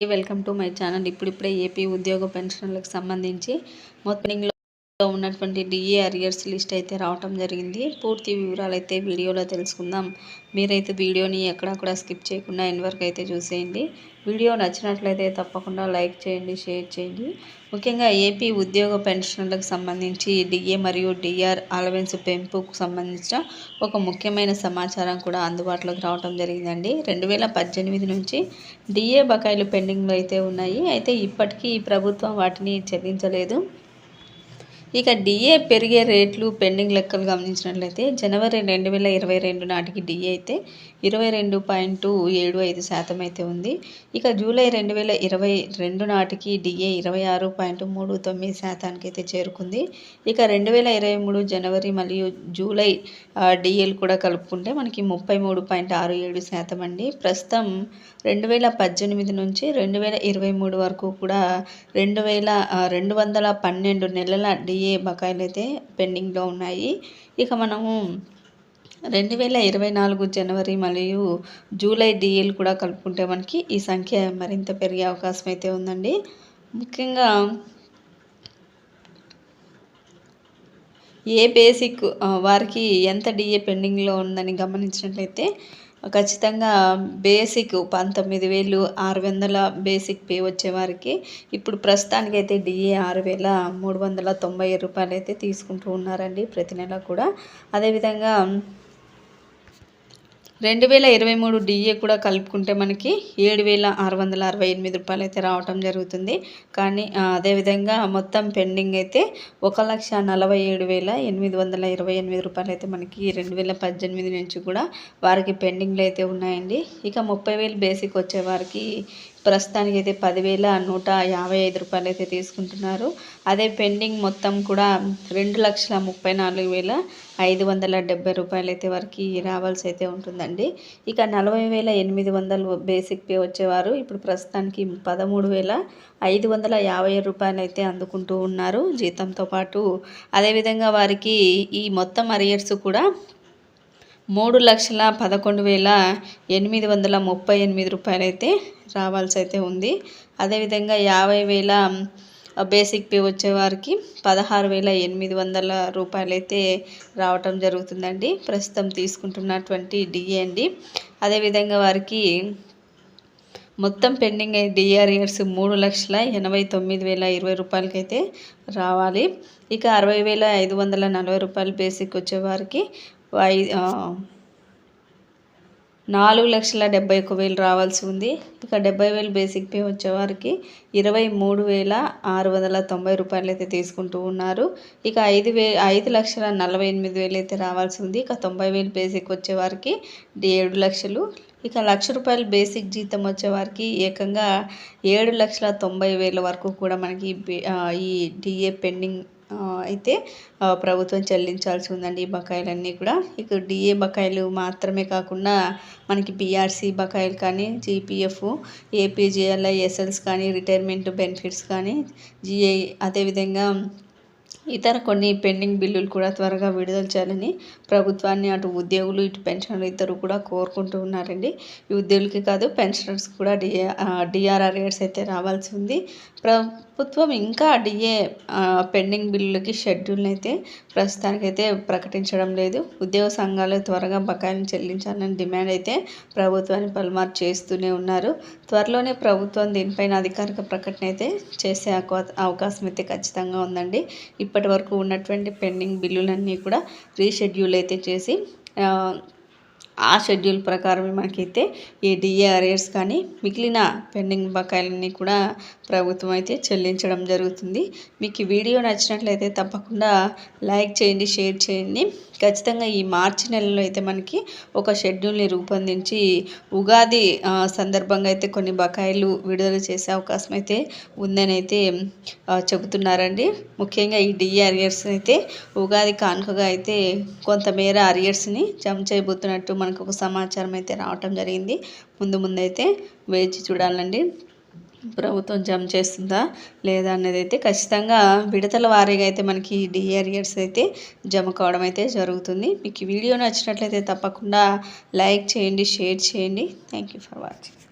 Welcome to my channel ఇప్పుడిప్పుడే AP ఉద్యోగ పెన్షన్లకు సంబంధించి మొత్తంలో ఉన్నటువంటి డిఏ అరియర్స్ లిస్ట్ అయితే రావటం జరిగింది. పూర్తి వివరాలు అయితే వీడియోలో తెలుసుకుందాం. మీరైతే వీడియోని ఎక్కడా కూడా స్కిప్ చేయకుండా ఇన్వర్క్ వరకు అయితే చూసేయండి. వీడియో నచ్చినట్లయితే తప్పకుండా లైక్ చేయండి షేర్ చేయండి. ముఖ్యంగా ఏపీ ఉద్యోగ పెన్షన్లకు సంబంధించి డిఏ మరియు డిఆర్ అలవెన్స్ పెంపుకు సంబంధించిన ఒక ముఖ్యమైన సమాచారం కూడా అందుబాటులోకి రావడం జరిగిందండి. రెండు వేల పద్దెనిమిది నుంచి డిఏ బకాయిలు పెండింగ్లో అయితే ఉన్నాయి. అయితే ఇప్పటికీ ప్రభుత్వం వాటిని చెల్లించలేదు. ఇక డిఏ పెరిగే రేట్లు పెండింగ్ లెక్కలు గమనించినట్లయితే జనవరి రెండు వేల ఇరవై రెండు నాటికి డిఏ అయితే ఇరవై రెండు పాయింట్ ఏడు ఐదు శాతం అయితే ఉంది. ఇక జూలై రెండు వేల ఇరవై రెండు నాటికి డిఏ ఇరవై ఆరు పాయింట్ మూడు తొమ్మిది శాతానికి అయితే చేరుకుంది. ఇక రెండు వేల ఇరవై మూడు జనవరి మరియు జూలై డిఏలు కూడా కలుపుకుంటే మనకి ముప్పై మూడు పాయింట్ ఆరు ఏడు శాతం అండి. ప్రస్తుతం రెండు వేల పద్దెనిమిది నుంచి రెండు వేల ఇరవై మూడు వరకు కూడా రెండు వేల రెండు వందల పన్నెండు నెలల ఏ బకాయిలు అయితే పెండింగ్లో ఉన్నాయి. ఇక మనము రెండు వేల ఇరవై నాలుగు జనవరి మరియు జూలై డిఎల్ కూడా కలుపుకుంటే మనకి ఈ సంఖ్య మరింత పెరిగే అవకాశం అయితే ఉందండి. ముఖ్యంగా ఏ బేసిక్ వారికి ఎంత డిఏ పెండింగ్లో ఉందని గమనించినట్లయితే ఖచ్చితంగా బేసిక్ పంతొమ్మిది వేలు ఆరు వందల బేసిక్ పే వచ్చేవారికి ఇప్పుడు ప్రస్తుతానికైతే డిఏ ఆరు వేల మూడు వందల తొంభై రూపాయలు అయితే తీసుకుంటూ ఉన్నారండి ప్రతి నెల కూడా. అదేవిధంగా రెండు వేల ఇరవై మూడు డిఏ కూడా కలుపుకుంటే మనకి ఏడు వేల ఆరు వందల అరవై ఎనిమిది రూపాయలు అయితే రావటం జరుగుతుంది. కానీ అదేవిధంగా మొత్తం పెండింగ్ అయితే ఒక లక్ష నలభై ఏడు వేల ఎనిమిది వందల ఇరవై ఎనిమిది రూపాయలు అయితే మనకి రెండు వేల పద్దెనిమిది నుంచి కూడా వారికి పెండింగ్లు అయితే ఉన్నాయండి. ఇక ముప్పై వేలు బేసిక్ వచ్చేవారికి ప్రస్తుతానికి అయితే పదివేల నూట యాభై ఐదు రూపాయలు అయితే తీసుకుంటున్నారు. అదే పెండింగ్ మొత్తం కూడా రెండు లక్షల ముప్పై నాలుగు వేల ఐదు వందల డెబ్బై రూపాయలు అయితే వారికి రావాల్సి అయితే ఉంటుందండి. ఇక నలభై వేల ఎనిమిది వందలు బేసిక్ పే వచ్చేవారు. ఇప్పుడు ప్రస్తుతానికి పదమూడు వేల ఐదు వందల యాభై రూపాయలు అయితే అందుకుంటూ ఉన్నారు జీతంతో పాటు. అదేవిధంగా వారికి ఈ మొత్తం అరియర్స్ కూడా మూడు లక్షల పదకొండు వేల ఎనిమిది వందల ముప్పై ఎనిమిది రూపాయలు అయితే రావాల్సి అయితే ఉంది. అదేవిధంగా యాభై వేల బేసిక్ పే వచ్చేవారికి పదహారు వేల ఎనిమిది వందల రూపాయలైతే రావటం జరుగుతుందండి. ప్రస్తుతం తీసుకుంటున్నటువంటి డిఏ అండి. అదేవిధంగా వారికి మొత్తం పెండింగ్ డిఆర్ఇయర్స్ మూడు లక్షల ఎనభై తొమ్మిది వేల ఇరవై రూపాయలకైతే రావాలి. ఇక అరవై వేల ఐదు వందల నలభై రూపాయలు బేసిక్ వచ్చేవారికి నాలుగు లక్షల డెబ్బై ఒక వేలు రావాల్సి ఉంది. ఇక డెబ్బై వేలు బేసిక్ పే వచ్చేవారికి ఇరవై మూడు వేల ఆరు వందల తొంభై రూపాయలు అయితే తీసుకుంటూ ఉన్నారు. ఇక ఐదు వే ఐదు లక్షల నలభై ఎనిమిది వేలు అయితే రావాల్సి ఉంది. ఇక తొంభై వేలు బేసిక్ వచ్చేవారికి ఏడు లక్షలు. ఇక లక్ష రూపాయలు బేసిక్ జీతం వచ్చేవారికి ఏకంగా ఏడు లక్షల తొంభై వేల వరకు కూడా మనకి ఈ డిఏ పెండింగ్ అయితే ప్రభుత్వం చెల్లించాల్సి ఉందండి ఈ బకాయిలన్నీ కూడా. ఇక డిఏ బకాయిలు మాత్రమే కాకుండా మనకి పిఆర్సీ బకాయిలు కానీ జీపీఎఫ్ ఏపీజేఎల్ఐ ఎస్ఎల్స్ కానీ రిటైర్మెంట్ బెనిఫిట్స్ కానీ జిఐ అదేవిధంగా ఇతర కొన్ని పెండింగ్ బిల్లులు కూడా త్వరగా విడుదల చేయాలని ప్రభుత్వాన్ని అటు ఉద్యోగులు ఇటు పెన్షనర్లు ఇద్దరు కూడా కోరుకుంటూ ఉన్నారండి. ఈ ఉద్యోగులకి కాదు పెన్షనర్స్ కూడా డిఏ డిఆర్ఆర్ రేట్స్ అయితే రావాల్సి ఉంది. ప్రభుత్వం ఇంకా డిఏ పెండింగ్ బిల్లులకి షెడ్యూల్ని అయితే ప్రస్తుతానికైతే ప్రకటించడం లేదు. ఉద్యోగ సంఘాలు త్వరగా బకాయిలను చెల్లించాలని డిమాండ్ అయితే ప్రభుత్వాన్ని పలుమారు చేస్తూనే ఉన్నారు. త్వరలోనే ప్రభుత్వం దీనిపైన అధికారిక ప్రకటన అయితే చేసే అవకాశం అయితే ఖచ్చితంగా ఉందండి. ఇప్పటి వరకు ఉన్నటువంటి పెండింగ్ బిల్లులన్నీ కూడా రీషెడ్యూల్ అయితే చేసి ఆ షెడ్యూల్ ప్రకారమే మనకైతే ఈ డిఏ కానీ మిగిలిన పెండింగ్ బకాయిలన్నీ కూడా ప్రభుత్వం అయితే చెల్లించడం జరుగుతుంది. మీకు ఈ వీడియో నచ్చినట్లయితే తప్పకుండా లైక్ చేయండి షేర్ చేయండి. ఖచ్చితంగా ఈ మార్చి నెలలో అయితే మనకి ఒక షెడ్యూల్ని రూపొందించి ఉగాది సందర్భంగా అయితే కొన్ని బకాయిలు విడుదల చేసే అవకాశం అయితే ఉందని అయితే చెబుతున్నారండి. ముఖ్యంగా ఈ డిఏ అరియర్స్ అయితే ఉగాది కానుకగా అయితే కొంతమేర అరియర్స్ని జమ చేయబోతున్నట్టు మనకు ఒక సమాచారం అయితే రావటం జరిగింది. ముందు ముందైతే వేచి చూడాలండి. ప్రభుత్వం జమ చేస్తుందా లేదా అనేది అయితే ఖచ్చితంగా విడతల వారీగా అయితే మనకి డిఆర్ఇయర్స్ అయితే జమ కావడం అయితే జరుగుతుంది. మీకు వీడియో నచ్చినట్లయితే తప్పకుండా లైక్ చేయండి షేర్ చేయండి. Thank you for watching